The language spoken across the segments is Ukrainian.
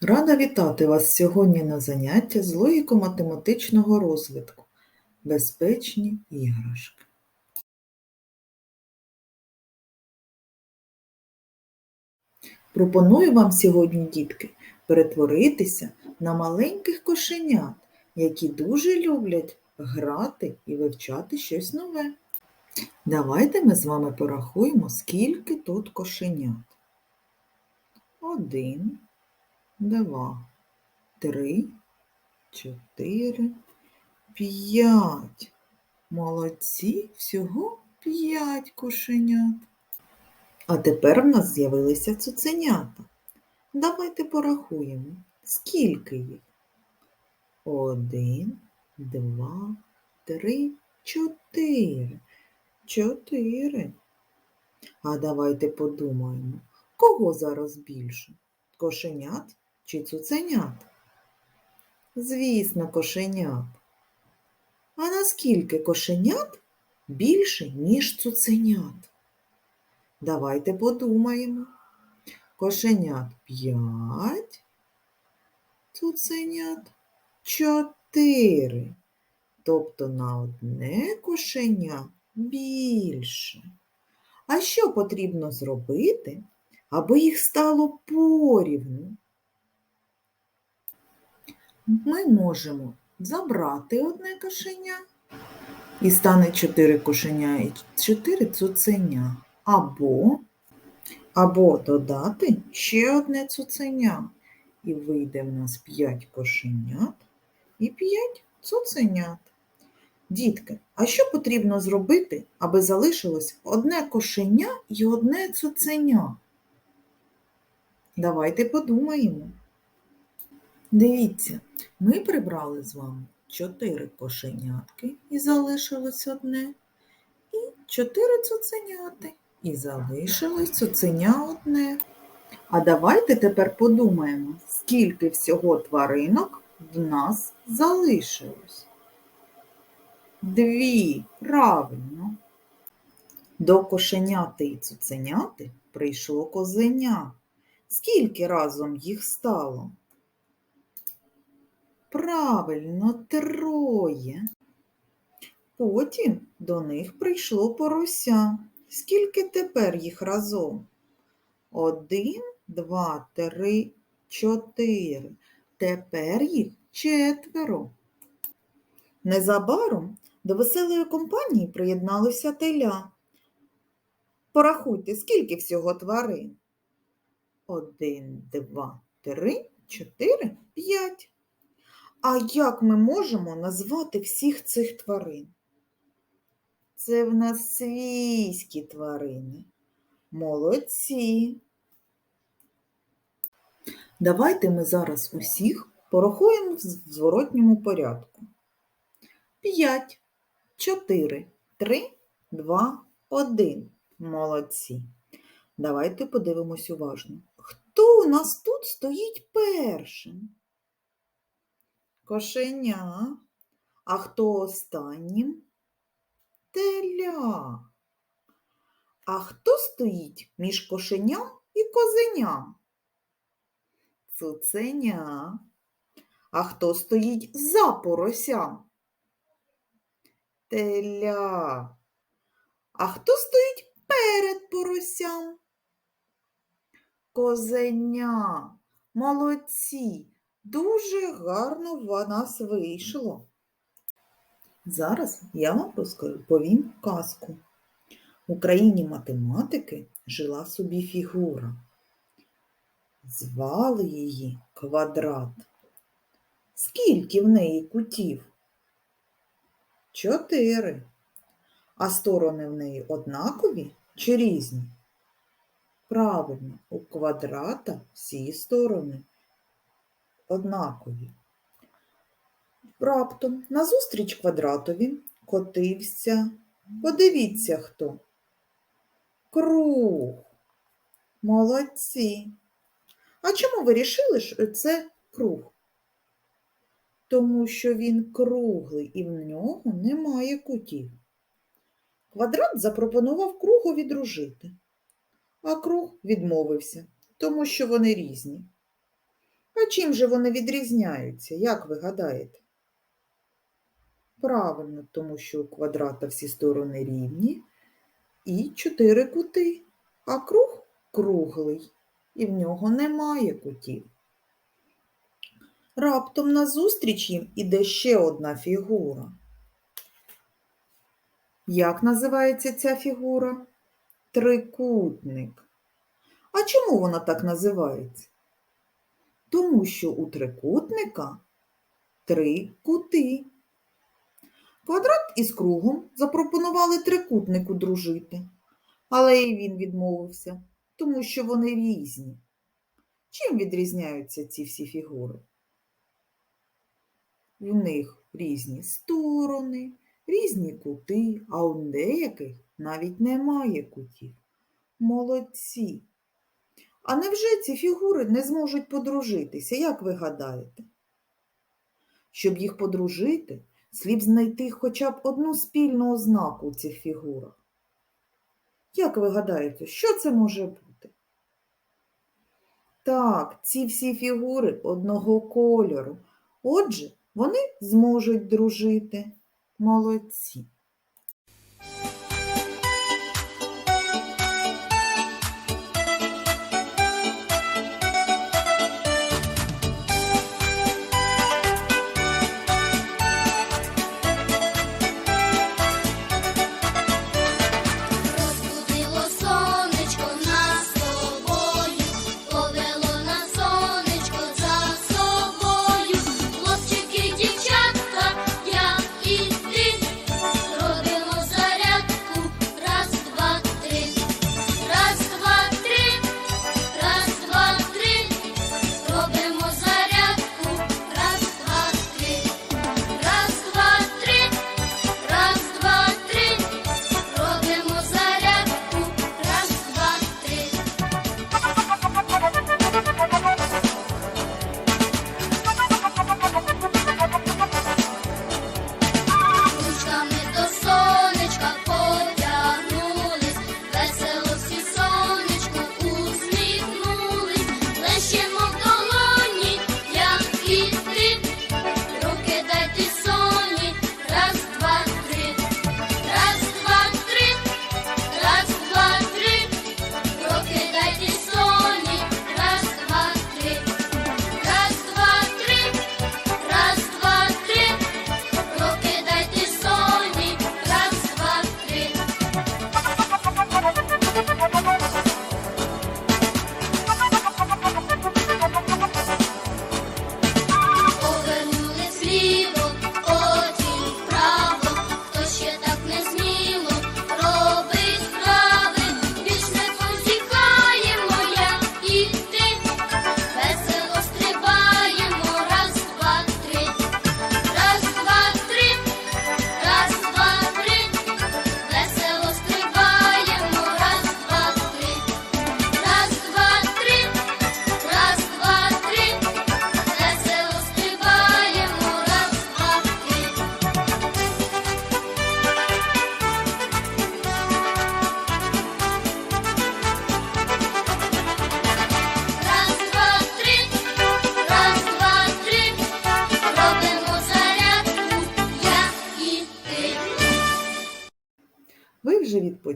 Рада вітати вас сьогодні на заняття з логіко-математичного розвитку. Безпечні іграшки. Пропоную вам сьогодні, дітки, перетворитися на маленьких кошенят, які дуже люблять грати і вивчати щось нове. Давайте ми з вами порахуємо, скільки тут кошенят. Один, два, три, чотири, п'ять. Молодці, всього п'ять кошенят. А тепер в нас з'явилися цуценята. Давайте порахуємо, скільки їх. Один, два, три, чотири. Чотири. А давайте подумаємо, кого зараз більше? Кошенят чи цуценят? Звісно, кошенят. А наскільки кошенят більше, ніж цуценят? Давайте подумаємо. Кошенят п'ять, цуценят чотири. Тобто на одне кошеня більше. А що потрібно зробити, аби їх стало порівну? Ми можемо забрати одне кошеня і стане чотири кошеня і чотири цуценя. Або, або додати ще одне цуценя. І вийде в нас п'ять кошенят і п'ять цуценят. Дітки, а що потрібно зробити, аби залишилось одне кошеня і одне цуценя? Давайте подумаємо. Дивіться, ми прибрали з вами чотири кошенятки і залишилось одне, і чотири цуценяти, і залишилось цуценя одне. А давайте тепер подумаємо, скільки всього тваринок в нас залишилось. Дві, правильно. До кошеняти і цуценяти прийшло козеня. Скільки разом їх стало? Правильно, троє. Потім до них прийшло порося. Скільки тепер їх разом? Один, два, три, чотири. Тепер їх четверо. Незабаром до веселої компанії приєдналося теля. Порахуйте, скільки всього тварин? Один, два, три, чотири, п'ять. А як ми можемо назвати всіх цих тварин? Це в нас свійські тварини. Молодці. Давайте ми зараз усіх порахуємо в зворотньому порядку. 5, 4, 3, 2, 1. Молодці. Давайте подивимось уважно. Хто у нас тут стоїть першим? Кошеня. А хто останнім? Теля. А хто стоїть між кошеням і козеням? Цуценя. А хто стоїть за поросям? Теля. А хто стоїть перед поросям? Козеня. Молодці. Дуже гарно в нас вийшло. Зараз я вам розповім казку. У країні математики жила собі фігура. Звали її квадрат. Скільки в неї кутів? Чотири. А сторони в неї однакові чи різні? Правильно, у квадрата всі сторони однакові. Раптом назустріч квадратові котився. Подивіться хто. Круг. Молодці. А чому ви рішили, що це круг? Тому що він круглий і в нього немає кутів. Квадрат запропонував кругові дружити, а круг відмовився, тому що вони різні. А чим же вони відрізняються, як ви гадаєте? Правильно, тому що у квадрата всі сторони рівні і чотири кути, а круг круглий, і в нього немає кутів. Раптом назустріч їм іде ще одна фігура. Як називається ця фігура? Трикутник. А чому вона так називається? Тому що у трикутника три кути. Квадрат із кругом запропонували трикутнику дружити, але і він відмовився, тому що вони різні. Чим відрізняються ці всі фігури? В них різні сторони, різні кути, а у деяких навіть немає кутів. Молодці! А невже ці фігури не зможуть подружитися, як ви гадаєте? Щоб їх подружити, слід знайти хоча б одну спільну ознаку у цих фігурах. Як ви гадаєте, що це може бути? Так, ці всі фігури одного кольору. Отже, вони зможуть дружити. Молодці.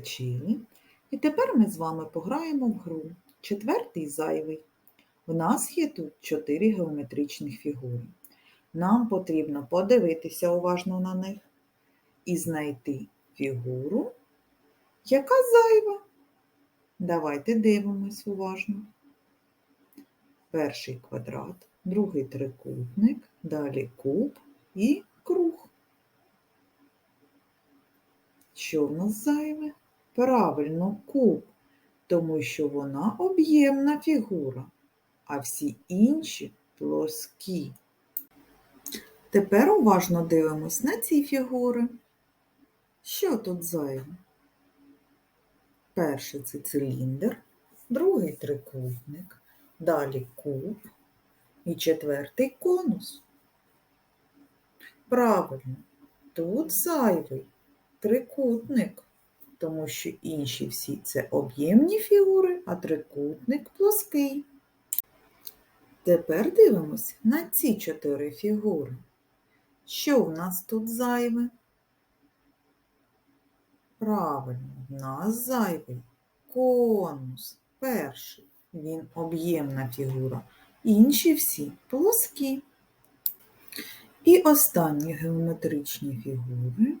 Відпочили, і тепер ми з вами пограємо в гру. Четвертий зайвий. У нас є тут чотири геометричних фігури. Нам потрібно подивитися уважно на них і знайти фігуру, яка зайва. Давайте дивимось уважно. Перший квадрат, другий трикутник, далі куб і круг. Що в нас зайве? Правильно, куб, тому що вона об'ємна фігура, а всі інші плоскі. Тепер уважно дивимось на ці фігури. Що тут зайве? Перший це циліндр, другий трикутник, далі куб і четвертий конус. Правильно, тут зайвий трикутник, тому що інші всі це об'ємні фігури, а трикутник плоский. Тепер дивимось на ці чотири фігури. Що в нас тут зайве? Правильно, в нас зайвий конус. Перший. Він об'ємна фігура. Інші всі плоскі. І останні геометричні фігури.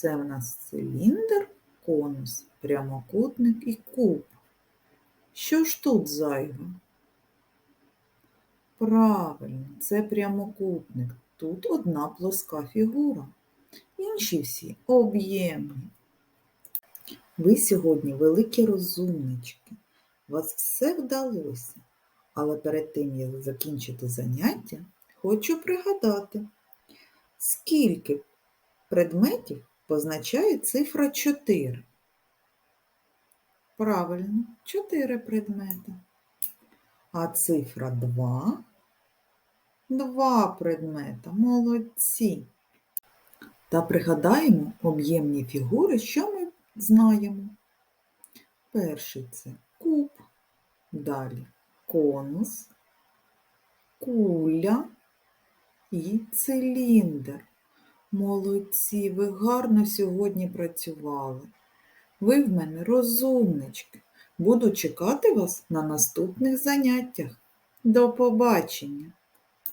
Це в нас циліндр, конус, прямокутник і куб. Що ж тут зайве? Правильно, це прямокутник. Тут одна плоска фігура. Інші всі об'ємні. Ви сьогодні великі розумнички. Вас все вдалося. Але перед тим, як закінчити заняття, хочу пригадати, скільки предметів позначає цифра 4. Правильно, 4 предмети. А цифра 2 два предмета. Молодці. Та пригадаємо об'ємні фігури, що ми знаємо. Перший це куб, далі конус, куля і циліндр. Молодці, ви гарно сьогодні працювали. Ви в мене розумнички. Буду чекати вас на наступних заняттях. До побачення!